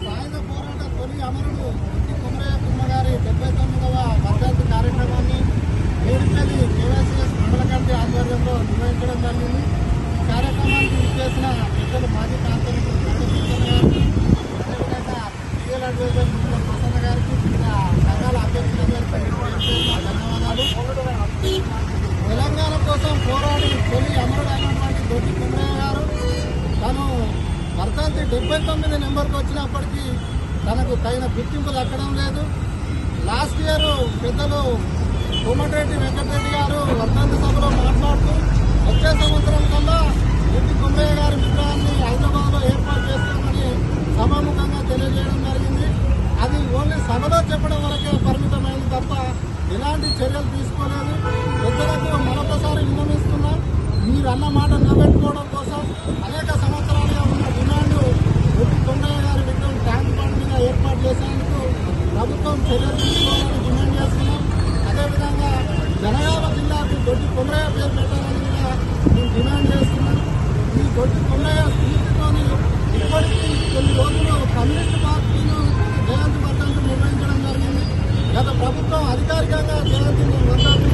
సాయుధ పోరాట తొలి అమరుడు కొమరయ్య కుమ్మ గారి డెబ్బై తొమ్మిదవ డెబ్బై తొమ్మిది నెంబర్కి వచ్చినప్పటికీ తనకు తగిన గుర్తింపు దక్కడం లేదు. లాస్ట్ ఇయర్ పెద్దలు కోమటిరెడ్డి వెంకటరెడ్డి గారు వర్ధంతి సభలో మాట్లాడుతూ వచ్చే సంవత్సరం కల్లా రెడ్డి కుమరయ్య గారి విగ్రహాన్ని హైదరాబాద్లో ఏర్పాటు చేస్తామని సభాముఖంగా తెలియజేయడం జరిగింది. అది ఓన్లీ సభలో చెప్పడం వరకే పరిమితమైంది తప్ప ఎలాంటి చర్యలు తీసుకోలేదు. పెద్దలకు మరొకసారి విన్నవిస్తున్నాం మీరు అన్న మాట చర్యలు తీసుకోవాలని డిమాండ్ చేస్తున్నాం అదేవిధంగా జనగామ జిల్లాకు దొడ్డి కొండయ్య పేరు పెట్టాలని కూడా మేము డిమాండ్ చేస్తున్నాం ఈ దొడ్డి కొండయ్య స్ఫూర్తితోని ఇప్పటికీ కొన్ని రోజులు కమ్యూనిస్ట్ జయంతి వర్ధంతి నిర్వహించడం జరిగింది. గత ప్రభుత్వం అధికారికంగా జయంతి వర్ధంతి